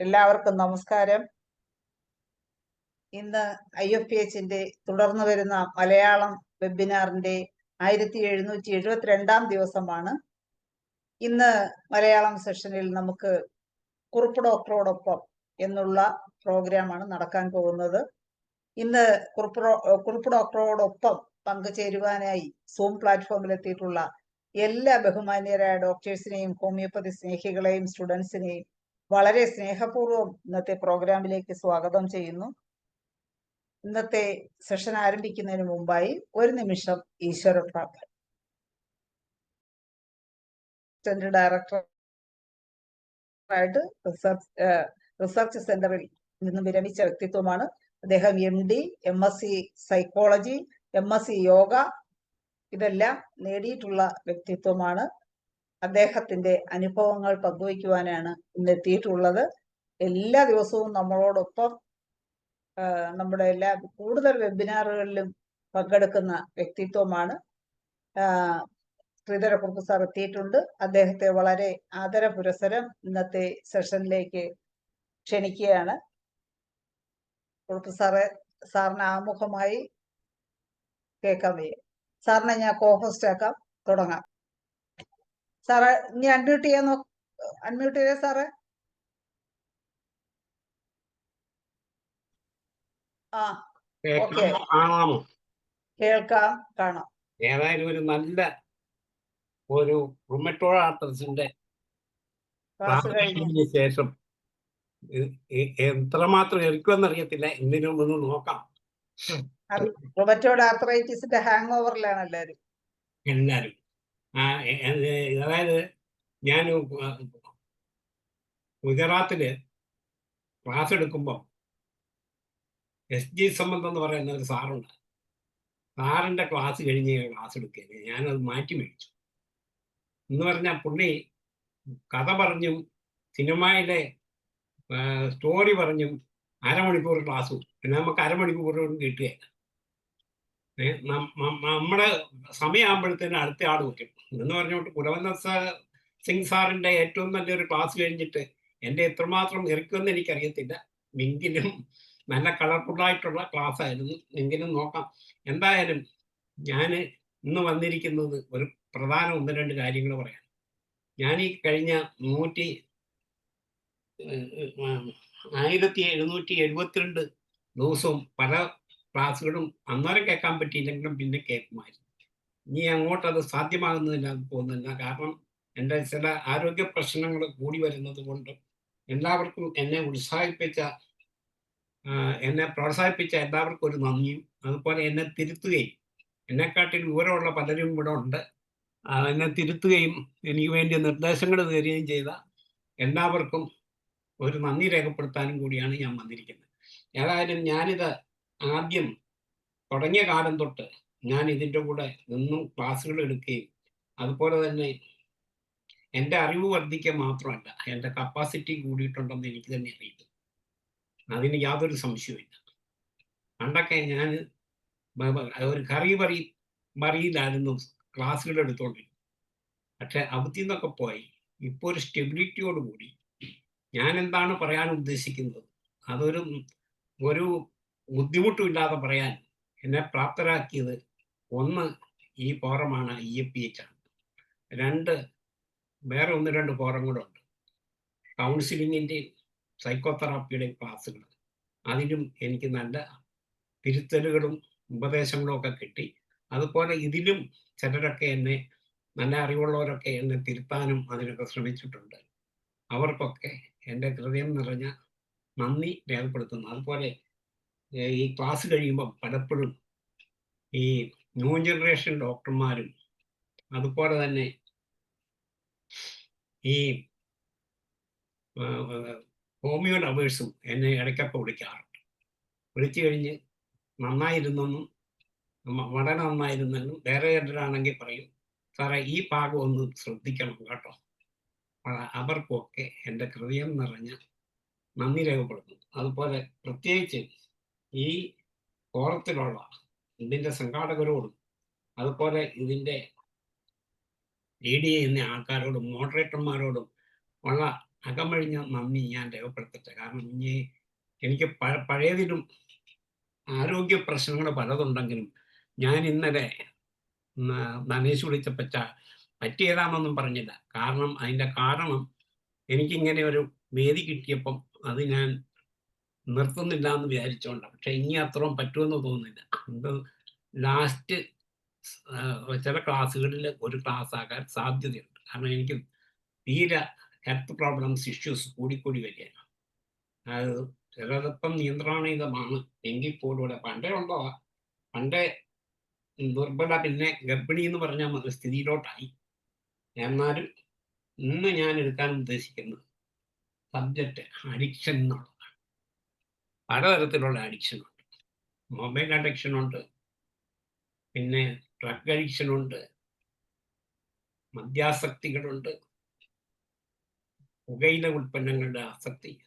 എല്ലാവർക്കും നമസ്കാരം. ഇന്ന് ഐ എഫ് പി എച്ചിന്റെ തുടർന്നു വരുന്ന മലയാളം വെബിനാറിന്റെ ആയിരത്തി എഴുന്നൂറ്റി എഴുപത്തിരണ്ടാം ദിവസമാണ്. ഇന്ന് മലയാളം സെഷനിൽ നമുക്ക് കുറുപ്പ് ഡോക്ടറോടൊപ്പം എന്നുള്ള പ്രോഗ്രാമാണ് നടക്കാൻ പോകുന്നത്. ഇന്ന് കുറുപ്പ് കുറുപ്പ് ഡോക്ടറോടൊപ്പം പങ്കുചേരുവാനായി സൂം പ്ലാറ്റ്ഫോമിൽ എത്തിയിട്ടുള്ള എല്ലാ ബഹുമാന്യരായ ഡോക്ടേഴ്സിനെയും ഹോമിയോപ്പതി സ്നേഹികളെയും സ്റ്റുഡൻസിനെയും വളരെ സ്നേഹപൂർവം ഇന്നത്തെ പ്രോഗ്രാമിലേക്ക് സ്വാഗതം ചെയ്യുന്നു. ഇന്നത്തെ സെഷൻ ആരംഭിക്കുന്നതിന് മുമ്പായി ഒരു നിമിഷം ഈശ്വര പ്രാർത്ഥന. ഡയറക്ടർ റിസർച്ച് റിസർച്ച് സെന്ററിൽ നിന്ന് വിരമിച്ച വ്യക്തിത്വമാണ് അദ്ദേഹം M D M S C psychology M S C yoga ഇതെല്ലാം നേടിയിട്ടുള്ള വ്യക്തിത്വമാണ്. അദ്ദേഹത്തിന്റെ അനുഭവങ്ങൾ പങ്കുവയ്ക്കുവാനാണ് ഇന്ന് എത്തിയിട്ടുള്ളത് എല്ലാ ദിവസവും നമ്മളോടൊപ്പം നമ്മുടെ എല്ലാ കൂടുതൽ വെബിനാറുകളിലും പങ്കെടുക്കുന്ന വ്യക്തിത്വമാണ്. ശ്രീധര ശ്രീധരക്കുറുപ്പ് സാർ എത്തിയിട്ടുണ്ട്. അദ്ദേഹത്തെ വളരെ ആദര പുരസരം ഇന്നത്തെ സെഷനിലേക്ക് ക്ഷണിക്കുകയാണ്. കുറുപ്പ് സാറെ സാറിന് ആമുഖമായി കേൾക്കാൻ വയ്യ സാറിനെ ഞാൻ കോഹോസ്റ്റ് ആക്കാം. തുടങ്ങാം. സാറേ ഇനി അൺമ്യൂട്ട് ചെയ്യാൻ നോ അൺമ്യൂട്ട് ചെയ്തേ സാറ്? ആ ഓക്കെ കാണാമോ? കേൾക്കാം കാണാം. ഏതായാലും ഒരു നല്ല ഒരു റുമറ്റോ പ്രാർത്ഥനയ്ക്ക് ശേഷം എത്രമാത്രം എടുക്കുമെന്ന് അറിയത്തില്ല എന്തിനും ഒന്ന് നോക്കാം. റൊബറ്റോഡ് ആർത്രൈറ്റിസിന്റെ ഹാങ് ഓവറിലാണ് എല്ലാരും. എല്ലാരും. അതായത് ഞാൻ ഗുജറാത്തിൽ ക്ലാസ് എടുക്കുമ്പോൾ എസ് ജി സംബന്ധം എന്ന് പറയുന്ന ഒരു സാറുണ്ട്. സാറിന്റെ ക്ലാസ് കഴിഞ്ഞ് ക്ലാസ് എടുക്കുക ഞാനത് മാറ്റി മേടിച്ചു. എന്ന് പറഞ്ഞാൽ പുള്ളി കഥ പറഞ്ഞും സിനിമയിലെ സ്റ്റോറി പറഞ്ഞും അരമണിക്കൂർ ക്ലാസ് പിന്നെ നമുക്ക് അരമണിക്കൂറും കിട്ടുകയല്ല നമ്മുടെ സമയമാകുമ്പോഴത്തേന് അടുത്ത ആൾ വയ്ക്കും എന്ന് പറഞ്ഞുകൊണ്ട് കുലവന്ത സ- സിംഗ് സാറിന്റെ ഏറ്റവും നല്ലൊരു ക്ലാസ് കഴിഞ്ഞിട്ട് എന്റെ എത്രമാത്രം ഇറക്കുമെന്ന് എനിക്കറിയത്തില്ല. എങ്കിലും നല്ല കളർഫുള്ളായിട്ടുള്ള ക്ലാസ് ആയിരുന്നു. എങ്കിലും നോക്കാം. എന്തായാലും ഞാൻ ഇന്ന് വന്നിരിക്കുന്നത് ഒരു പ്രധാന ഒന്ന് രണ്ട് കാര്യങ്ങൾ പറയാം ഞാൻ ഈ കഴിഞ്ഞ നൂറ്റി ആയിരത്തി എഴുന്നൂറ്റി എഴുപത്തിരണ്ട് ദിവസവും പല ക്ലാസ്സുകളും അന്നേരം കേൾക്കാൻ പറ്റിയില്ലെങ്കിലും പിന്നെ കേൾക്കുമായിരുന്നു. ഇനി അങ്ങോട്ട് അത് സാധ്യമാകുന്നില്ല പോകുന്നില്ല. കാരണം എന്റെ ചില ആരോഗ്യ പ്രശ്നങ്ങൾ കൂടി വരുന്നത് കൊണ്ട് എല്ലാവർക്കും എന്നെ ഉത്സാഹിപ്പിച്ച എന്നെ പ്രോത്സാഹിപ്പിച്ച എല്ലാവർക്കും ഒരു നന്ദിയും അതുപോലെ എന്നെ തിരുത്തുകയും എന്നെക്കാട്ടിൽ വിവരമുള്ള പലരും ഇവിടെ ഉണ്ട്. എന്നെ തിരുത്തുകയും എനിക്ക് വേണ്ടി നിർദ്ദേശങ്ങൾ തരികയും ചെയ്ത എല്ലാവർക്കും ഒരു നന്ദി രേഖപ്പെടുത്താനും കൂടിയാണ് ഞാൻ വന്നിരിക്കുന്നത്. ഏതായാലും ഞാനിത് ആദ്യം തുടങ്ങിയ കാലം തൊട്ട് ഞാൻ ഇതിന്റെ കൂടെ നിന്നും ക്ലാസ്സുകൾ എടുക്കുകയും അതുപോലെ തന്നെ എന്റെ അറിവ് വർദ്ധിക്കുക മാത്രമല്ല എന്റെ കപ്പാസിറ്റി കൂടിയിട്ടുണ്ടെന്ന് എനിക്ക് തന്നെ അറിയില്ല അതിന് യാതൊരു സംശയവുമില്ല. പണ്ടൊക്കെ ഞാൻ ഒരു കറി പറി മറിയിലായിരുന്നു ക്ലാസ്സുകൾ എടുത്തോണ്ടിരുന്നു പക്ഷെ അവധി നിന്നൊക്കെ പോയി ഇപ്പോൾ ഒരു സ്റ്റെബിലിറ്റിയോട് കൂടി ഞാൻ എന്താണ് പറയാൻ ഉദ്ദേശിക്കുന്നത്? അതൊരു ഒരു ബുദ്ധിമുട്ടുമില്ലാതെ പറയാൻ എന്നെ പ്രാപ്തരാക്കിയത് ഒന്ന് ഈ ഫോറമാണ് ഇ പി എച്ച് ആണ് രണ്ട് വേറെ ഒന്ന് രണ്ട് ഫോറം കൂടെ ഉണ്ട്. കൗൺസിലിങ്ങിന്റെയും സൈക്കോതെറാപ്പിയുടെയും ക്ലാസ്സുകൾ. അതിലും എനിക്ക് നല്ല തിരുത്തലുകളും ഉപദേശങ്ങളും ഒക്കെ കിട്ടി. അതുപോലെ ഇതിലും ചിലരൊക്കെ എന്നെ നല്ല അറിവുള്ളവരൊക്കെ എന്നെ തിരുത്താനും അതിനൊക്കെ ശ്രമിച്ചിട്ടുണ്ട്. അവർക്കൊക്കെ എന്റെ ഹൃദയം നിറഞ്ഞ നന്ദി രേഖപ്പെടുത്തുന്നു. അതുപോലെ ഈ ക്ലാസ് കഴിയുമ്പം പലപ്പോഴും ഈ ന്യൂ ജനറേഷൻ ഡോക്ടർമാരും അതുപോലെ തന്നെ ഈ ഹോമിയോ ലവേഴ്സും എന്നെ ഇടയ്ക്കൊക്കെ വിളിക്കാറുണ്ട്. വിളിച്ചു കഴിഞ്ഞ് നന്നായിരുന്നെന്നും വളരെ നന്നായിരുന്നെന്നും വേറെ ചിലരാണെങ്കിൽ പറയും സാറേ ഈ ഭാഗം ഒന്ന് ശ്രദ്ധിക്കണം കേട്ടോ. അവർക്കൊക്കെ എന്റെ ഹൃദയം നിറഞ്ഞ നന്ദി രേഖപ്പെടുത്തുന്നു. അതുപോലെ പ്രത്യേകിച്ച് ഈ ഫോറത്തിലുള്ള ഇതിന്റെ സംഘാടകരോടും അതുപോലെ ഇതിന്റെ ലീഡ് ചെയ്യുന്ന ആൾക്കാരോടും മോഡറേറ്റർമാരോടും ഉള്ള അകമഴിഞ്ഞ നന്ദി ഞാൻ രേഖപ്പെടുത്തട്ടെ. കാരണം ഇനി എനിക്ക് പഴയതിലും ആരോഗ്യ പ്രശ്നങ്ങൾ പലതുണ്ടെങ്കിലും ഞാൻ ഇന്നലെ നനേശ് നനേഷ് വിളിച്ചപ്പച്ച പറ്റിയതാണെന്നൊന്നും പറഞ്ഞില്ല. കാരണം അതിന്റെ കാരണം എനിക്കിങ്ങനെ ഒരു വേദി കിട്ടിയപ്പം അത് ഞാൻ നിർത്തുന്നില്ല എന്ന് വിചാരിച്ചോണ്ടാണ് പക്ഷെ ഇനി അത്രയും പറ്റുമെന്ന് തോന്നുന്നില്ല. അത് ലാസ്റ്റ് ചില ക്ലാസ്സുകളിൽ ഒരു ക്ലാസ് ആകാൻ സാധ്യതയുണ്ട്. കാരണം എനിക്ക് തീരെ ഹെൽത്ത് പ്രോബ്ലംസ് ഇഷ്യൂസ് കൂടിക്കൂടി വരികയാണ്. അത് ചിലതിപ്പം നിയന്ത്രണീതമാണ് എങ്കിൽ പോലും പണ്ടേ ഉണ്ടോ? പണ്ടേ ദുർബല പിന്നെ ഗർഭിണി എന്ന് പറഞ്ഞാൽ മതി. സ്ഥിതിയിലോട്ടായി. എന്നാലും ഇന്ന് ഞാൻ എടുക്കാൻ ഉദ്ദേശിക്കുന്നത് സബ്ജക്റ്റ് അഡിക്ഷൻ എന്നുള്ളതാണ് പലതരത്തിലുള്ള അഡിക്ഷൻ ഉണ്ട്. മൊബൈൽ അഡിക്ഷൻ ഉണ്ട്. പിന്നെ ഡ്രഗ് അഡിക്ഷൻ ഉണ്ട്. മദ്യാസക്തികളുണ്ട്. പുകയില ഉൽപ്പന്നങ്ങളുടെ ആസക്തി.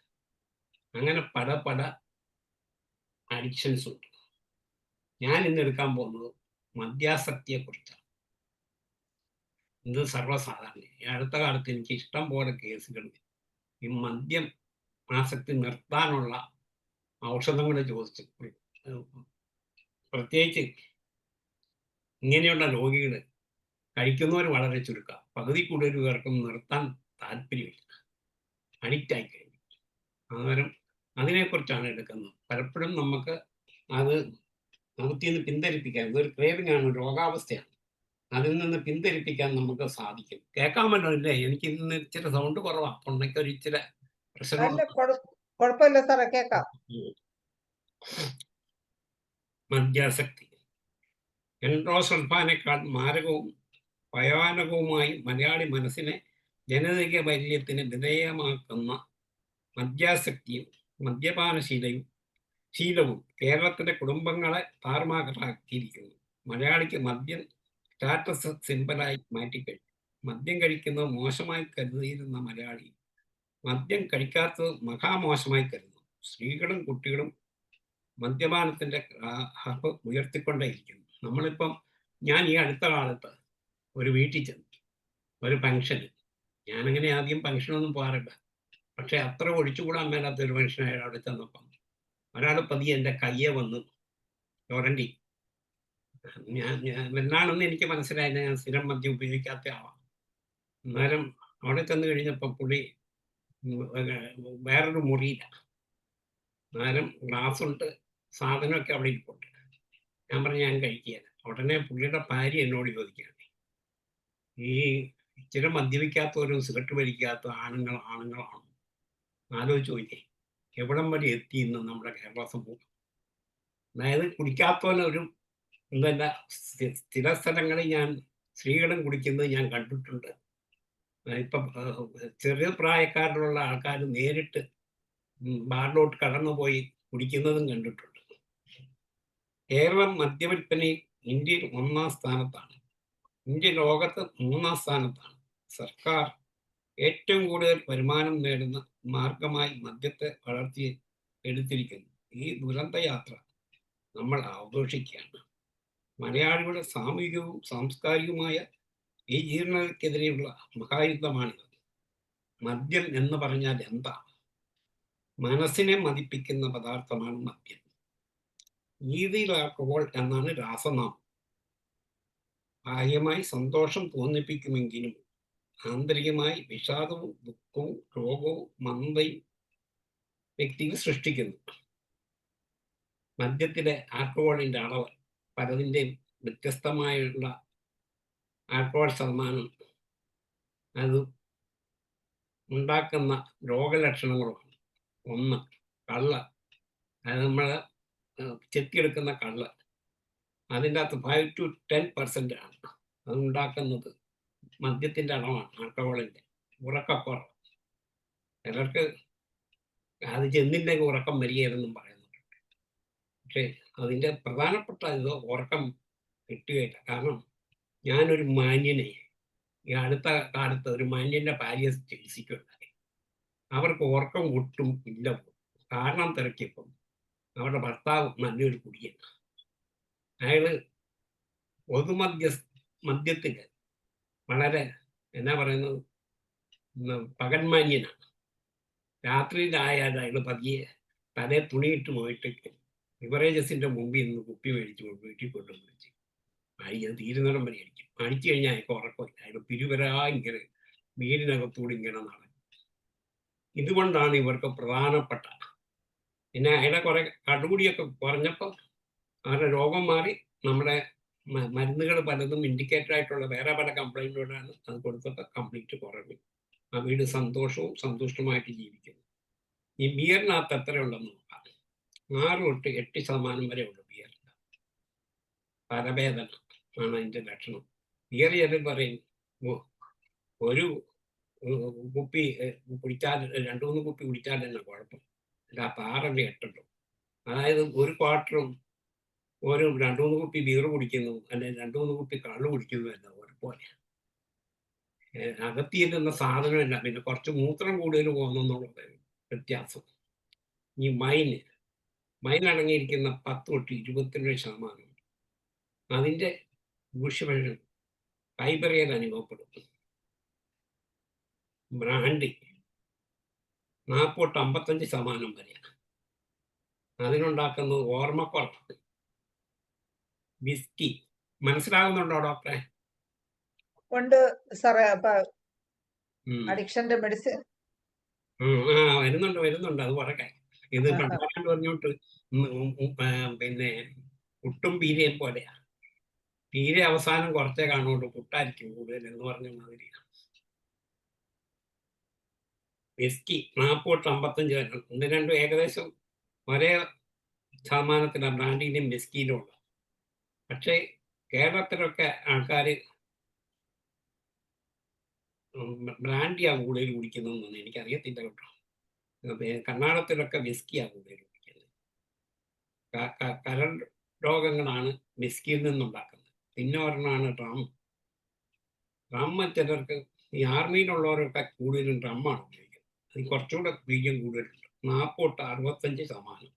അങ്ങനെ പല പല അഡിക്ഷൻസ് ഉണ്ട്. ഞാൻ ഇന്ന് എടുക്കാൻ പോകുന്നത് മദ്യാസക്തിയെ കുറിച്ചാണ്. ഇത് സർവസാധാരണ. അടുത്ത കാലത്ത് എനിക്ക് ഇഷ്ടം പോലെ കേസുകൾ ഈ മദ്യം ആസക്തി നിർത്താനുള്ള ഔഷധങ്ങൾ ചോദിച്ചു. പ്രത്യേകിച്ച് ഇങ്ങനെയുള്ള രോഗികൾ കഴിക്കുന്നവർ വളരെ ചുരുക്കം. പകുതി കൂടുതൽ പേർക്കും നിർത്താൻ താല്പര്യമില്ല. അഡിക്റ്റ് ആയി കഴിഞ്ഞു. അന്നേരം അതിനെക്കുറിച്ചാണ് എടുക്കുന്നത്. പലപ്പോഴും നമുക്ക് അത് നമുക്കിൽ നിന്ന് പിന്തിരിപ്പിക്കാൻ ഇതൊരു ക്രേവിംഗ് ആണ് രോഗാവസ്ഥയാണ്. അതിൽ നിന്ന് പിന്തിരിപ്പിക്കാൻ നമുക്ക് സാധിക്കും. കേൾക്കാൻ പറ്റില്ലേ എനിക്ക് ഇന്ന് ഇച്ചിരി സൗണ്ട് കുറവാണ് തൊണ്ടയ്ക്ക് ഒരു ഇച്ചിരി പ്രശ്നം കുഴപ്പമില്ല സാറേ കേക്കാം മദ്യാസക്തി എൻഡോസൾഫാനേക്കാൾ മാരകവും ഭയാനകവുമായി മലയാളി മനസ്സിനെ ജനതീയ വൈല്യത്തിന് വിധേയമാക്കുന്ന മദ്യാസക്തിയും മദ്യപാനശീലയും ശീലവും കേരളത്തിലെ കുടുംബങ്ങളെ താറുമാറാക്കിയിരിക്കുന്നു മലയാളിക്ക് മദ്യം സ്റ്റാറ്റസ് സിമ്പലായി മാറ്റിക്കഴിഞ്ഞു. മദ്യം കഴിക്കുന്നത് മോശമായി കരുതിയിരുന്ന മലയാളി മദ്യം കഴിക്കാത്തത് മഹാമോശമായി കരുതുന്നു. സ്ത്രീകളും കുട്ടികളും മദ്യപാനത്തിന്റെ ഹർപ്പ് ഉയർത്തിക്കൊണ്ടേയിരിക്കുന്നു. നമ്മളിപ്പം ഞാൻ ഈ അടുത്ത കാലത്ത് ഒരു വീട്ടിൽ ചെന്നു. ഒരു ഫംഗ്ഷന്. ഞാനങ്ങനെ ആദ്യം ഫംഗ്ഷനൊന്നും പോകാറില്ല. പക്ഷെ അത്ര ഒഴിച്ചുകൂടാൻ മേലാത്ത ഒരു മനുഷ്യനായ അവിടെ ചെന്നപ്പം ഒരാൾ പതിയെ എന്റെ കയ്യെ വന്നു ചൊരണ്ടി ഞാൻ ഞാൻ എന്നാണെന്ന് എനിക്ക് മനസ്സിലായില്ല. ഞാൻ സ്ഥിരം മദ്യം ഉപയോഗിക്കാത്ത ആളാണ്. അന്നേരം അവിടെ ചെന്ന് കഴിഞ്ഞപ്പോൾ പുള്ളി വേറൊരു മുറിയില്ല. എന്നാലും ഗ്ലാസ് ഉണ്ട്. സാധനമൊക്കെ അവിടെ ഇരിപ്പുണ്ട്. ഞാൻ പറഞ്ഞു ഞാൻ കഴിക്കുകയാണ്. ഉടനെ പുള്ളിയുടെ ഭാര്യ എന്നോട് ചോദിക്കുകയാണ്. ഈ ഇച്ചിരി മദ്യപിക്കാത്തവരും സിഗരറ്റ് വലിക്കാത്ത ആണുങ്ങൾ ആണുങ്ങളാണ്? ആലോചിച്ച് നോക്കിയേ. എവിടം വരെ എത്തി ഇന്ന് നമ്മുടെ കേരള സമൂഹം? അതായത് കുടിക്കാത്തവനൊരു സ്ഥി- സ്ഥിര സ്ഥലങ്ങളിൽ ഞാൻ സ്ത്രീകളും കുടിക്കുന്നത് ഞാൻ കണ്ടിട്ടുണ്ട്. ഇപ്പം ചെറിയ പ്രായക്കാരിലുള്ള ആൾക്കാർ നേരിട്ട് ബാറിലോട്ട് കടന്നുപോയി കുടിക്കുന്നതും കണ്ടിട്ടുണ്ട്. കേരളം മദ്യവിൽപ്പനയിൽ ഇന്ത്യയിൽ ഒന്നാം സ്ഥാനത്താണ്. ഇന്ത്യ ലോകത്ത് മൂന്നാം സ്ഥാനത്താണ്. സർക്കാർ ഏറ്റവും കൂടുതൽ വരുമാനം നേടുന്ന മാർഗമായി മദ്യത്തെ വളർത്തി എടുത്തിരിക്കുന്നു. ഈ ദുരന്തയാത്ര നമ്മൾ ആഘോഷിക്കുകയാണ് മലയാളികളുടെ സാമൂഹികവും സാംസ്കാരികവുമായ ഈ ജീർണതയ്ക്കെതിരെയുള്ള മഹായുദ്ധമാണിത് മദ്യം എന്ന് പറഞ്ഞാൽ എന്താ? മനസ്സിനെ മതിപ്പിക്കുന്ന പദാർത്ഥമാണ് മദ്യം. ഈതിൽ ആൽക്കഹോൾ എന്നാണ് രാസനാമം. ബാഹ്യമായി സന്തോഷം തോന്നിപ്പിക്കുമെങ്കിലും ആന്തരികമായി വിഷാദവും ദുഃഖവും രോഗവും മന്ദയും വ്യക്തിയിൽ സൃഷ്ടിക്കുന്നു. മദ്യത്തിലെ ആൽക്കഹോളിന്റെ അളവ് പലതിന്റെയും വ്യത്യസ്തമായുള്ള ആൽക്കഹോൾ ശതമാനം. അത് ഉണ്ടാക്കുന്ന രോഗലക്ഷണങ്ങളുമാണ്. ഒന്ന് കള്ള. അത് നമ്മൾ ചെത്തിയെടുക്കുന്ന കള്ള. അതിന്റെ അകത്ത് ഫൈവ് ടു ടെൻ പെർസെന്റ് ആണ്. അത് ഉണ്ടാക്കുന്നത് മദ്യത്തിന്റെ അളവാണ് ആൽക്കഹോളിന്റെ. ഉറക്കക്കുറവ്. ചിലർക്ക് അത് ചെന്നില്ലെങ്കിൽ ഉറക്കം വരികയില്ലെന്നും പറയുന്നുണ്ട്. പക്ഷേ അതിന്റെ പ്രധാനപ്പെട്ട ഇത് ഉറക്കം കിട്ടുകയില്ല. കാരണം ഞാനൊരു മാന്യനെ. ഈ അടുത്ത കാലത്ത് ഒരു മാന്യന്റെ ഭാര്യ ചികിത്സിക്കുണ്ടായി. അവർക്ക് ഉറക്കം ഒട്ടും ഇല്ല. കാരണം തിരക്കിയപ്പം അവരുടെ ഭർത്താവ് നല്ലൊരു കുടിയാണ് അയാൾ പൊതുമദ്യ മദ്യത്തിൽ വളരെ എന്നാ പറയുന്നത്? പകന്മാന്യനാണ് രാത്രിയിലായാൽ അയാൾ പതിയെ തലേ തുണിയിട്ട് പോയിട്ട് ബിവറേജസിന്റെ മുമ്പിൽ നിന്ന് കുപ്പി മേടിച്ചു വീട്ടിൽ കൊണ്ടുവന്ന് വെച്ച് അടിക്കുന്നത് തീരുന്നിടം വരെ അടിക്കും അടിച്ചു കഴിഞ്ഞാൽ അയാൾക്ക് ഉറക്കമില്ല അയാൾ പിരിവരാ ഇങ്ങനെ വീടിനകത്തൂടെ ഇങ്ങനെ നടക്കും. ഇതുകൊണ്ടാണ് ഇവർക്ക് പ്രധാനപ്പെട്ട പിന്നെ അയാളെ കുറെ കടുകുടിയൊക്കെ കുറഞ്ഞപ്പോൾ അവരുടെ രോഗം മാറി നമ്മുടെ മരുന്നുകൾ പലതും ഇൻഡിക്കേറ്റർ ആയിട്ടുള്ള വേറെ പല കംപ്ലൈന്റുകളാണ് അത് കൊടുത്തപ്പോൾ കംപ്ലീറ്റ് കുറവ് ആ വീട് സന്തോഷവും സന്തുഷ്ടമായിട്ട് ജീവിക്കുന്നു. ഈ ബിയറിനകത്ത് എത്ര ഉണ്ടെന്ന് നോക്കാം. ആറ് തൊട്ട് എട്ട് ശതമാനം വരെ ഉള്ളു ബിയറിന് തലവേദന ആണ് അതിന്റെ ലക്ഷണം. തിയറി ചിലർ പറയും ഒരു കുപ്പി കുടിച്ചാൽ രണ്ടു മൂന്ന് കുപ്പി കുടിച്ചാൽ തന്നെ കുഴപ്പം. അല്ലാത്ത ആറല്ല എട്ടുണ്ടോ? അതായത് ഒരു ക്വാർട്ടറും ഒരു രണ്ടു മൂന്ന് കുപ്പി ബീർ കുടിക്കുന്നു അല്ലെങ്കിൽ രണ്ടു മൂന്ന് കുപ്പി കള്ളു കുടിക്കുന്നു എന്ന ഒരുപോലെ ഏഹ് നിന്ന സാധനമല്ല പിന്നെ കുറച്ച് മൂത്രം കൂടുതൽ പോകുന്നുള്ളത് വ്യത്യാസം. ഈ മൈന് മൈൻ അടങ്ങിയിരിക്കുന്ന പത്ത് തൊട്ട് ഇരുപത്തിരണ്ട് ശതമാനം അതിന്റെ ദൂഷ്യഫലം ഫൈബറിയൽ അനുഭവപ്പെടും ബ്രാൻഡി നാൽപ്പത്തെട്ട് അമ്പത്തഞ്ച് ശതമാനം വരെയാണ്. അതിനുണ്ടാക്കുന്നത് ഓർമ്മക്കുറപ്പ്. വിസ്കി. മനസ്സിലാകുന്നുണ്ടോ ഡോക്ടറെ? ഉണ്ട് സാറേ അഡിക്ഷന്റെ മെഡിസിൻ വരുന്നുണ്ട് വരുന്നുണ്ട്. അത് പറക്കെ ഇത് പണ്ടാണ്ട് പറഞ്ഞോട്ട് പിന്നെ പുട്ടും പീരയും പോലെയാ പീര അവസാനം കുറച്ചേ കാണുള്ളൂ. കുട്ടായിരിക്കും കൂടുതൽ എന്ന് പറഞ്ഞ മാതിരി. വിസ്കി നാൽപ്പത്തൊട്ട് അമ്പത്തഞ്ച് ഇത് രണ്ടും ഏകദേശം ഒരേ ശതമാനത്തിലാണ് ബ്രാൻഡിന്റെയും വിസ്കിയിലും ഉള്ളത് പക്ഷേ കേരളത്തിലൊക്കെ ആൾക്കാർ ബ്രാൻഡിയാണ് കൂടുതൽ കുടിക്കുന്നതെന്ന് എനിക്കറിയത്തില്ല കേട്ടോ. കർണാടകത്തിലൊക്കെ വിസ്കിയാണ് കൂടുതൽ കുടിക്കുന്നത്. കരൾ രോഗങ്ങളാണ് വിസ്കിയിൽ നിന്നുണ്ടാക്കുന്നത്. പിന്നെ ഒരെണ്ണമാണ് ഡ്രം ഡ്രം ചിലർക്ക് ഈ ആർമിയിലുള്ളവരൊക്കെ കൂടുതലും ഡ്രമ്മാണ് ഉപയോഗിക്കുന്നത്. അത് കുറച്ചുകൂടെ വീര്യം കൂടുതലുണ്ട്. നാൽപ്പത്തൊട്ട് അറുപത്തഞ്ച് ശതമാനം.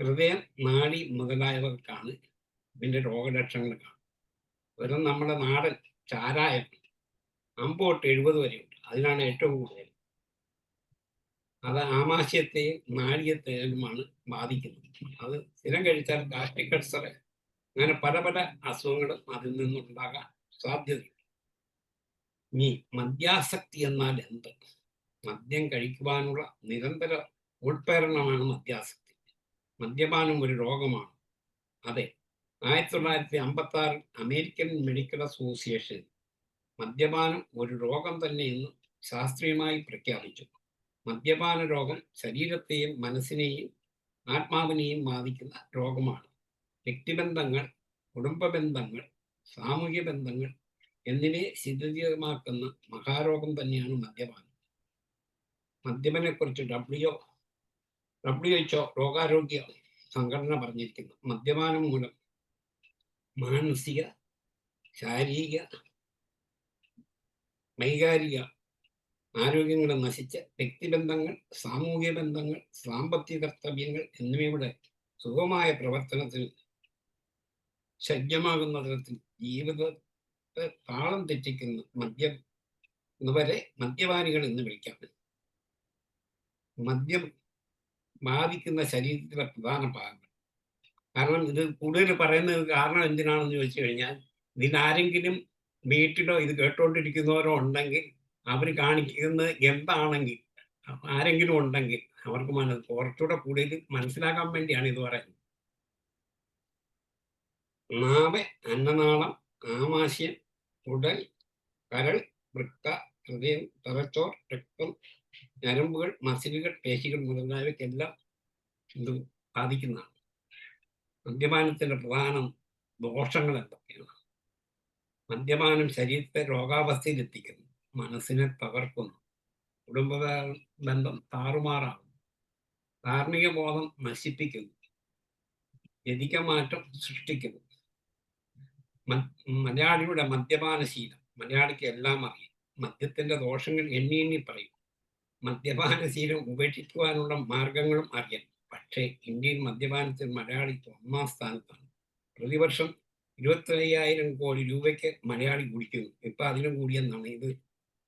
ഹൃദയം നാടി മുതലായവർക്കാണ് ഇതിന്റെ രോഗലക്ഷണങ്ങൾ കാണും വെറും നമ്മുടെ നാടൻ ചാരായം അമ്പോട്ട് എഴുപത് വരെയുണ്ട്. അതിനാണ് ഏറ്റവും കൂടുതൽ. അത് ആമാശയത്തെയും നാഴികത്തെയുമാണ് ബാധിക്കുന്നത്. അത് സ്ഥിരം കഴിച്ചാൽ ഗാസ്ട്രിക് അൾസർ അങ്ങനെ പല പല അസുഖങ്ങളും അതിൽ നിന്നുണ്ടാകാൻ സാധ്യതയുണ്ട്. ഇനി മദ്യാസക്തി എന്നാൽ എന്ത്? മദ്യം കഴിക്കുവാനുള്ള നിരന്തര ഉൾപ്രേരണമാണ് മദ്യാസക്തി. മദ്യപാനം ഒരു രോഗമാണ്. അതെ ആയിരത്തി തൊള്ളായിരത്തി അമ്പത്തി ആറിൽ അമേരിക്കൻ മെഡിക്കൽ അസോസിയേഷൻ മദ്യപാനം ഒരു രോഗം തന്നെയെന്ന് ശാസ്ത്രീയമായി പ്രഖ്യാപിച്ചു. മദ്യപാന രോഗം ശരീരത്തെയും മനസ്സിനെയും ആത്മാവിനെയും ബാധിക്കുന്ന രോഗമാണ്. വ്യക്തിബന്ധങ്ങൾ കുടുംബ ബന്ധങ്ങൾ സാമൂഹ്യ ബന്ധങ്ങൾ എന്നിവയെ ശിഥിലമാക്കുന്ന മഹാരോഗം തന്നെയാണ് മദ്യപാനം. മദ്യപനെക്കുറിച്ച് ഡബ്ല്യു ഡബ്ല്യു എച്ച്ഒ രോഗാരോഗ്യ സംഘടന പറഞ്ഞിരിക്കുന്നു. മദ്യപാനം മൂലം മാനസിക ശാരീരിക വൈകാരിക ആരോഗ്യങ്ങൾ നശിച്ച് വ്യക്തിബന്ധങ്ങൾ സാമൂഹ്യ ബന്ധങ്ങൾ സാമ്പത്തിക കർത്തവ്യങ്ങൾ എന്നിവയുടെ സുഖമായ പ്രവർത്തനത്തിന് ശല്യമാകുന്ന തരത്തിൽ ജീവിതത്തെ താളം തെറ്റിക്കുന്ന മദ്യം വരെ മദ്യപാനികൾ എന്ന് വിളിക്കാം മദ്യം ബാധിക്കുന്ന ശരീരത്തിലെ പ്രധാന ഭാഗങ്ങൾ. കാരണം ഇത് കൂടുതൽ പറയുന്നത് കാരണം എന്തിനാണെന്ന് ചോദിച്ചു കഴിഞ്ഞാൽ ഇതിനാരെങ്കിലും വീട്ടിലോ ഇത് കേട്ടോണ്ടിരിക്കുന്നവരോ ഉണ്ടെങ്കിൽ അവർ കാണിക്കുന്നത് എന്താണെങ്കിൽ ആരെങ്കിലും ഉണ്ടെങ്കിൽ അവർക്ക് മനസ്സ് കുറച്ചുകൂടെ കൂടുതൽ മനസ്സിലാക്കാൻ വേണ്ടിയാണ് ഇത് പറയുന്നത്. നാവ് അന്നനാളം ആമാശയം ഉടൽ കരൾ വൃക്ക ഹൃദയം തലച്ചോർ രക്തം ഞരമ്പുകൾ മസിലുകൾ പേശികൾ മുതലായവയ്ക്കെല്ലാം ഇത് ബാധിക്കുന്നതാണ്. മദ്യപാനത്തിന്റെ പ്രധാന ദോഷങ്ങൾ എന്തൊക്കെയാണ്? മദ്യപാനം ശരീരത്തെ രോഗാവസ്ഥയിലെത്തിക്കുന്നു മനസ്സിനെ തകർക്കുന്നു കുടുംബ ബന്ധം താറുമാറാകുന്നു ധാർമ്മിക ബോധം നശിപ്പിക്കുന്നു വ്യതിക സൃഷ്ടിക്കുന്നു മലയാളിയുടെ മദ്യപാന ശീലം. മലയാളിക്ക് എല്ലാം അറിയാം. മദ്യത്തിന്റെ ദോഷങ്ങൾ എണ്ണി എണ്ണി പറയും. മദ്യപാന ശീലം ഉപേക്ഷിക്കുവാനുള്ള മാർഗങ്ങളും അറിയാം. പക്ഷേ ഇന്ത്യയിൽ മദ്യപാനത്തിൽ മലയാളിക്ക് ഒന്നാം സ്ഥാനത്താണ്. പ്രതിവർഷം ഇരുപത്തി അയ്യായിരം കോടി രൂപയ്ക്ക് മലയാളി കുടിക്കുന്നു. ഇപ്പൊ അതിലും കൂടിയെന്നാണ്. ഇത്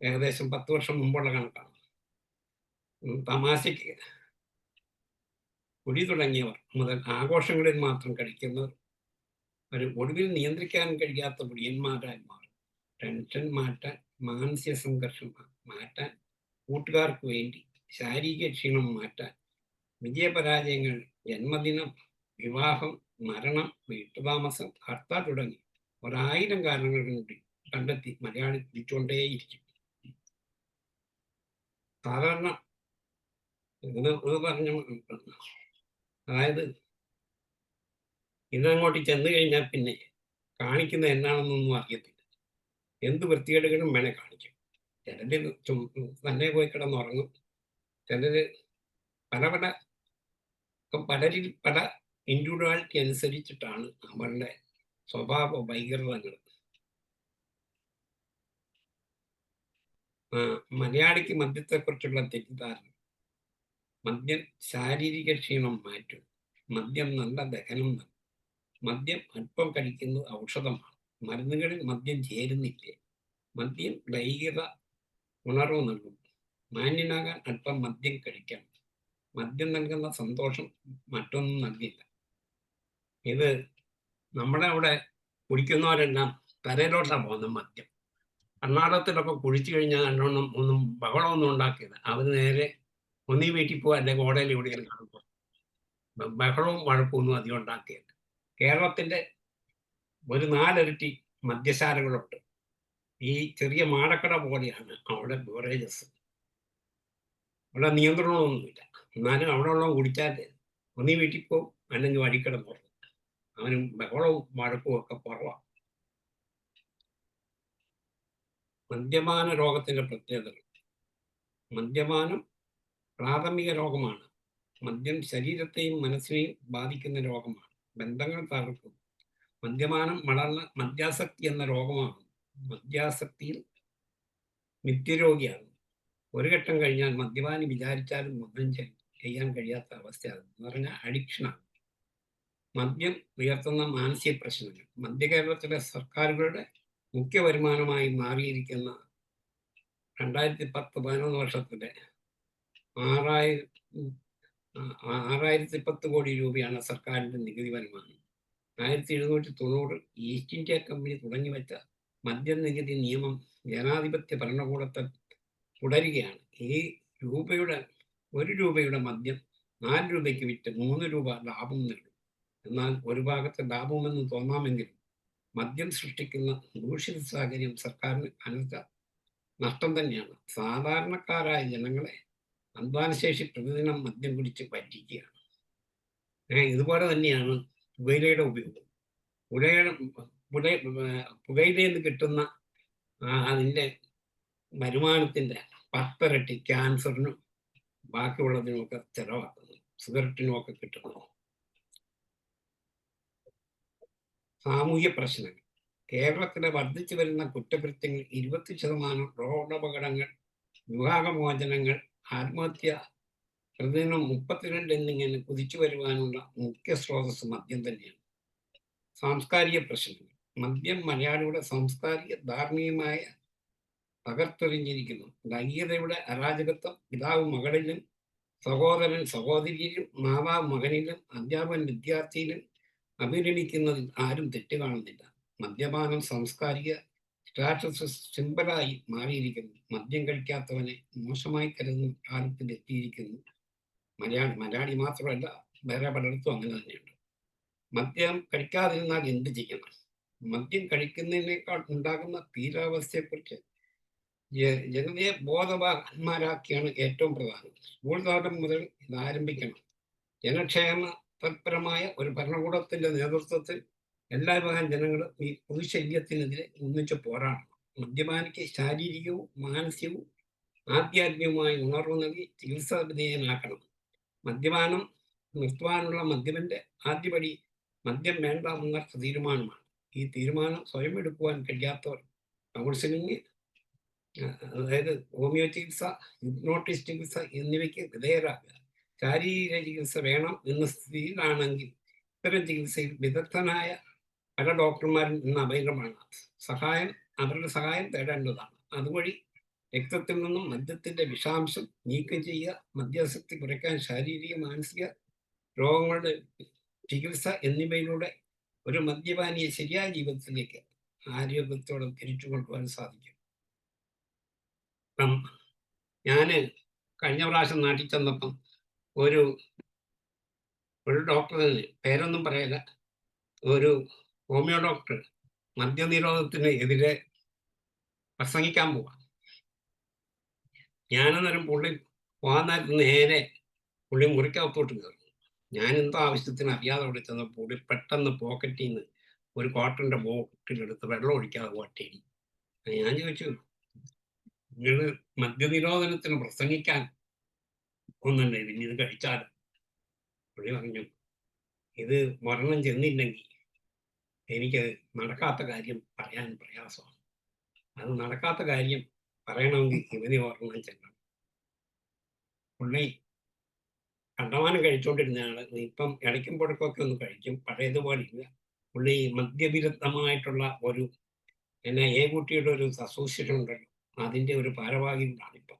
ഏകദേശം പത്ത് വർഷം മുമ്പുള്ള കണക്കാണ്. തമാശയ്ക്ക്. കുടി തുടങ്ങിയവർ മുതൽ ആഘോഷങ്ങളിൽ മാത്രം കഴിക്കുന്നവർ ഒരു ഒടുവിൽ നിയന്ത്രിക്കാൻ കഴിയാത്ത മുടിയന്മാരായി മാറും. ടെൻഷൻ മാറ്റാൻ മാനസിക സംഘർഷം മാറ്റാൻ കൂട്ടുകാർക്ക് വേണ്ടി ശാരീരിക ക്ഷീണം മാറ്റാൻ വിജയപരാജയങ്ങൾ ജന്മദിനം വിവാഹം മരണം വീട്ടുതാമസം ഹർത്താൽ തുടങ്ങി ഒരായിരം കാരണങ്ങൾ കൂടി കണ്ടെത്തി മലയാളി തിരിച്ചുകൊണ്ടേയിരിക്കും സാധാരണ ഇത് പറഞ്ഞു അതായത് ഇതങ്ങോട്ട് ചെന്ന് കഴിഞ്ഞാൽ പിന്നെ കാണിക്കുന്ന എന്നാണെന്നൊന്നും അറിയത്തില്ല. എന്ത് വൃത്തികേടുകളും വേണേ കാണിക്കും. ചിലര് തന്നെ പോയി കിടന്നുറങ്ങും. ചിലര് പല പല പലരിൽ പല ഇൻഡിവിജ്വാലിറ്റി അനുസരിച്ചിട്ടാണ് അവരുടെ സ്വഭാവ വൈകൃതങ്ങൾ മലയാളിക്ക് മദ്യത്തെക്കുറിച്ചുള്ള തെറ്റിദ്ധാരണ. മദ്യം ശാരീരിക ക്ഷീണം മാറ്റും. മദ്യം നല്ല ദഹനം നൽകും. മദ്യം അല്പം കഴിക്കുന്നത് ഔഷധമാണ്. മരുന്നുകളിൽ മദ്യം ചേരുന്നില്ലേ? മദ്യം ലൈംഗിക ഉണർവ് നൽകും. മാന്യനാകാൻ അല്പം മദ്യം കഴിക്കാം മദ്യം നൽകുന്ന സന്തോഷം മറ്റൊന്നും നൽകില്ല. ഇത് നമ്മുടെ അവിടെ കുടിക്കുന്നവരെല്ലാം തലയിലോട്ടാണ് പോകുന്നത് മദ്യം. കർണാടകത്തിലൊക്കെ കുഴിച്ചു കഴിഞ്ഞാൽ നല്ലോണം ഒന്നും ബഹളമൊന്നും ഉണ്ടാക്കിയത് അവർ നേരെ ഒന്നീ വീട്ടിൽ പോകുക അല്ലെങ്കിൽ ഓടയിൽ എവിടെയെങ്കിലും കാണുമ്പോൾ ബഹളവും വഴക്കൊന്നും അധികം ഉണ്ടാക്കിയത് കേരളത്തിന്റെ ഒരു നാലിരട്ടി മദ്യശാലകളുണ്ട്. ഈ ചെറിയ മാടക്കട പോലെയാണ് അവിടെ ബിവറേജസ്. അവിടെ നിയന്ത്രണമൊന്നുമില്ല. എന്നാലും അവിടെ ഉള്ള കുടിച്ചാൽ ഒന്നീ വീട്ടിൽ പോകും അല്ലെങ്കിൽ വഴിക്കട പോകും അവനും ബഹളവും വഴക്കും ഒക്കെ കുറവാണ് മദ്യപാന രോഗത്തിന്റെ പ്രത്യേകതകൾ. മദ്യപാനം പ്രാഥമിക രോഗമാണ്. മദ്യം ശരീരത്തെയും മനസ്സിനെയും ബാധിക്കുന്ന രോഗമാണ്. ബന്ധങ്ങൾ തകർക്കും. മദ്യപാനം വളർന്ന മദ്യാസക്തി എന്ന രോഗമാണ് മദ്യാസക്തിയിൽ നിത്യരോഗിയാണ്. ഒരു ഘട്ടം കഴിഞ്ഞാൽ മദ്യപാനി വിചാരിച്ചാലും മദ്യം ചെയ്- ചെയ്യാൻ കഴിയാത്ത അവസ്ഥയാണ്. എന്ന് പറഞ്ഞാൽ അഡിക്ഷനാണ് മദ്യം ഉയർത്തുന്ന മാനസിക പ്രശ്നങ്ങൾ. മധ്യ കേരളത്തിലെ സർക്കാരുകളുടെ മുഖ്യ വരുമാനമായി മാറിയിരിക്കുന്ന രണ്ടായിരത്തി പത്ത് പതിനൊന്ന് വർഷത്തിലെ ആറായിരം ആറായിരത്തി പത്ത് കോടി രൂപയാണ് സർക്കാരിന്റെ നികുതി വരുമാനം. ആയിരത്തി എഴുന്നൂറ്റി തൊണ്ണൂറ് ഈസ്റ്റ് ഇന്ത്യ കമ്പനി തുടങ്ങി വെച്ച മദ്യ നികുതി നിയമം ജനാധിപത്യ ഭരണകൂടത്തെ തുടരുകയാണ്. ഈ രൂപയുടെ ഒരു രൂപയുടെ മദ്യം നാല് രൂപയ്ക്ക് വിറ്റ് മൂന്ന് രൂപ ലാഭം നേടും. എന്നാൽ ഒരു ഭാഗത്തെ ലാഭമെന്ന് തോന്നാമെങ്കിലും മദ്യം സൃഷ്ടിക്കുന്ന ദൂഷിത സാഹചര്യം സർക്കാരിന് അനന്ത നഷ്ടം തന്നെയാണ്. സാധാരണക്കാരായ ജനങ്ങളെ അധ്വാനശേഷി പ്രതിദിനം മദ്യം കുടിച്ച് പറ്റിക്കുകയാണ്. ഇതുപോലെ തന്നെയാണ് പുകയിലയുടെ ഉപയോഗം. പുകയുടെ പുക പുകയിലയിൽ നിന്ന് കിട്ടുന്ന അതിന്റെ വരുമാനത്തിന്റെ പത്തിരട്ടി ക്യാൻസറിനും ബാക്കിയുള്ളതിനുമൊക്കെ ചെലവാക്കുന്നു. സിഗരറ്റിനുമൊക്കെ കിട്ടുന്നു. സാമൂഹ്യ പ്രശ്നങ്ങൾ. കേരളത്തിലെ വർദ്ധിച്ചു വരുന്ന കുറ്റകൃത്യങ്ങൾ ഇരുപത്തി ശതമാനം റോഡപകടങ്ങൾ വിവാഹമോചനങ്ങൾ ആത്മഹത്യ പ്രതിദിനം മുപ്പത്തിരണ്ട് എന്നിങ്ങനെ കുതിച്ചു വരുവാനുള്ള മുഖ്യ സ്രോതസ് മദ്യം തന്നെയാണ്. സാംസ്കാരിക പ്രശ്നങ്ങൾ. മദ്യം മലയാളിയുടെ സാംസ്കാരിക ധാർമ്മികമായ തകർത്തെറിഞ്ഞിരിക്കുന്നു. ലൈംഗികതയുടെ അരാജകത്വം പിതാവ് മകളിലും സഹോദരൻ സഹോദരിയിലും മാതാവ് മകനിലും അധ്യാപകൻ വിദ്യാർത്ഥിയിലും അഭിരമിക്കുന്നതിൽ ആരും തെറ്റ് കാണുന്നില്ല. മദ്യപാനം സാംസ്കാരിക സ്റ്റാറ്റസ് സിമ്പലായി മാറിയിരിക്കുന്നു. മദ്യം കഴിക്കാത്തവനെ മോശമായി കരുതുന്ന കാലത്തിൽ എത്തിയിരിക്കുന്നു. മലയാളി മലയാളി മാത്രമല്ല വേറെ പലയിടത്തും അങ്ങനെ തന്നെയുണ്ട്. മദ്യം കഴിക്കാതിരുന്നാൽ എന്ത് ചെയ്യണം? മദ്യം കഴിക്കുന്നതിനേക്കാൾ ഉണ്ടാകുന്ന തീരാവസ്ഥയെക്കുറിച്ച് ജനതയെ ബോധവാന്മാരാക്കിയാണ് ഏറ്റവും പ്രധാനം. സ്കൂൾ തലം മുതൽ ഇത് ആരംഭിക്കണം. ജനക്ഷേമ തത്പരമായ ഒരു ഭരണകൂടത്തിന്റെ നേതൃത്വത്തിൽ എല്ലാ വിഭാഗം ജനങ്ങളും ഈ പൊതുശല്യത്തിനെതിരെ ഒന്നിച്ച് പോരാടണം. മദ്യപാനിക്ക് ശാരീരികവും മാനസികവും ആധ്യാത്മികവുമായ ഉണർവ് നൽകി ചികിത്സാ വിധേയനാക്കണം. മദ്യപാനം നിർത്തുവാനുള്ള മദ്യപന്റെ ആദ്യപടി മദ്യം വേണ്ട എന്ന തീരുമാനമാണ്. ഈ തീരുമാനം സ്വയം എടുക്കുവാൻ കഴിയാത്തവർ കൗൺസിലിംഗ് അതായത് ഹോമിയോ ചികിത്സ ഹിപ്നോട്ടിസ് ചികിത്സ എന്നിവയ്ക്ക് വിധേയരാക്കുക ശാരീരിക ചികിത്സ വേണം എന്ന സ്ഥിതിയിലാണെങ്കിൽ ഇത്തരം ചികിത്സയിൽ വിദഗ്ധനായ പല ഡോക്ടർമാരിൽ നിന്ന് അവൈലബിളാണ് സഹായം അവരുടെ സഹായം തേടേണ്ടതാണ്. അതുവഴി രക്തത്തിൽ നിന്നും മദ്യത്തിന്റെ വിഷാംശം നീക്കം ചെയ്യുക മദ്യാസക്തി കുറയ്ക്കാൻ ശാരീരിക മാനസിക രോഗങ്ങളുടെ ചികിത്സ എന്നിവയിലൂടെ ഒരു മദ്യപാനിയെ ശരിയായ ജീവിതത്തിലേക്ക് ആരോഗ്യത്തോടെ തിരിച്ചു കൊണ്ടുപോകാൻ സാധിക്കും. ഞാൻ കഴിഞ്ഞ പ്രാവശ്യം നാട്ടിൽ ചെന്നപ്പം ഒരു ഒരു ഡോക്ടറിന് പേരൊന്നും പറയല ഒരു ഹോമിയോ ഡോക്ടർ മദ്യനിരോധത്തിന് എതിരെ പ്രസംഗിക്കാൻ പോവാ. ഞാനന്നേരം പുള്ളി പോകാൻ നേരെ പുള്ളി മുറിക്കകത്തോട്ട് കയറി ഞാൻ എന്തോ ആവശ്യത്തിന് അറിയാതെ അവിടെ ചെന്ന പുള്ളി പെട്ടെന്ന് പോക്കറ്റിൽ നിന്ന് ഒരു ക്വാർട്ടറിന്റെ ബോട്ടിലെടുത്ത് വെള്ളം ഒഴിക്കാതെ വട്ടേരി ഞാൻ ചോദിച്ചു നിങ്ങൾ മദ്യനിരോധനത്തിന് പ്രസംഗിക്കാൻ ഒന്നല്ലേ പിന്നെ ഇത് കഴിച്ചാൽ പുള്ളി പറഞ്ഞു ഇത് മരണം ചെന്നില്ലെങ്കിൽ എനിക്ക് നടക്കാത്ത കാര്യം പറയാൻ പ്രയാസമാണ്. അത് നടക്കാത്ത കാര്യം പറയണമെങ്കിൽ ഇവനെ ഓർമ്മ ചെല്ലണം. പുള്ളി കണ്ടമാനം കഴിച്ചുകൊണ്ടിരുന്നയാൾ ഇപ്പം ഇടയ്ക്കും പുഴക്കൊക്കെ ഒന്ന് കഴിക്കും. പഴയതുപോലെ ഇല്ല. പുള്ളി മദ്യവിരുദ്ധമായിട്ടുള്ള ഒരു എന്നെ ഏ കുട്ടിയുടെ ഒരു അസോസിയേഷൻ ഉണ്ടല്ലോ. അതിന്റെ ഒരു ഭാരവാഹികളാണ് ഇപ്പം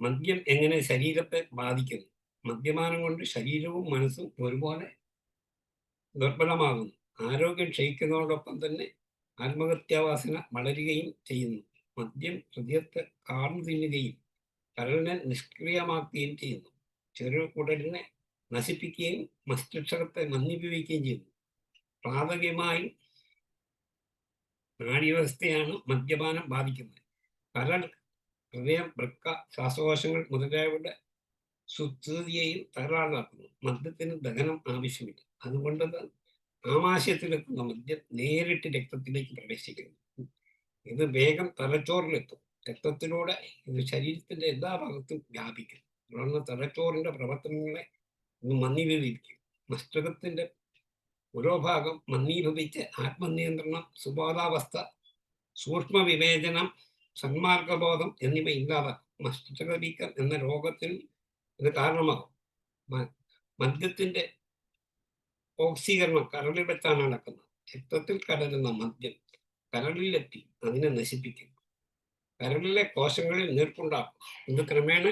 മദ്യം എങ്ങനെ ശരീരത്തെ ബാധിക്കുന്നു? മദ്യപാനം കൊണ്ട് ശരീരവും മനസ്സും ഒരുപോലെ ദുർബലമാകുന്നു ആരോഗ്യം ക്ഷയിക്കുന്നതോടൊപ്പം തന്നെ ആത്മഹത്യാവാസന വളരുകയും ചെയ്യുന്നു. മദ്യം ഹൃദയത്തെ കാർന്നു തിന്നുകയും കരളിനെ നിഷ്ക്രിയമാക്കുകയും ചെയ്യുന്നു. ചെറുകുടലിനെ നശിപ്പിക്കുകയും മസ്തിഷ്കത്തെ മന്ദിപ്പിക്കുകയും ചെയ്യുന്നു. പ്രാഥമികമായി നാഡീവ്യവസ്ഥയാണ് മദ്യപാനം ബാധിക്കുന്നത്. കരൾ ഹൃദയം വൃക്ക ശ്വാസകോശങ്ങൾ മുതലായവയുടെ സുസ്ഥിതിയെയും തകരാറിലാക്കുന്നു. മദ്യത്തിന് ദഹനം ആവശ്യമില്ല. അതുകൊണ്ട് തന്നെ ആമാശയത്തിലെത്തുന്ന മദ്യം നേരിട്ട് രക്തത്തിലേക്ക് പ്രവേശിക്കുന്നു. ഇത് വേഗം തലച്ചോറിലെത്തും. രക്തത്തിലൂടെ ഇത് ശരീരത്തിന്റെ എല്ലാ ഭാഗത്തും വ്യാപിക്കും. തുടർന്ന് തലച്ചോറിന്റെ പ്രവർത്തനങ്ങളെ മന്ദീഭവിക്കും ഓരോ ഭാഗം മന്ദീഭവിച്ച് ആത്മനിയന്ത്രണം സുബോധാവസ്ഥ സൂക്ഷ്മ വിവേചനം സന്മാർഗബോധം എന്നിവ ഇല്ലാതാക്കും. മസ്തിഷ്ക വീക്കം എന്ന രോഗത്തിന് ഇത് കാരണമാകും മദ്യത്തിന്റെ ഓക്സീകരണം കരളിൽ വെച്ചാണ് നടക്കുന്നത്. രക്തത്തിൽ കലരുന്ന മദ്യം കരളിലെത്തി അതിനെ നശിപ്പിക്കും. കരളിലെ കോശങ്ങളിൽ നീർപ്പുണ്ടാക്കും. ഇത് ക്രമേണ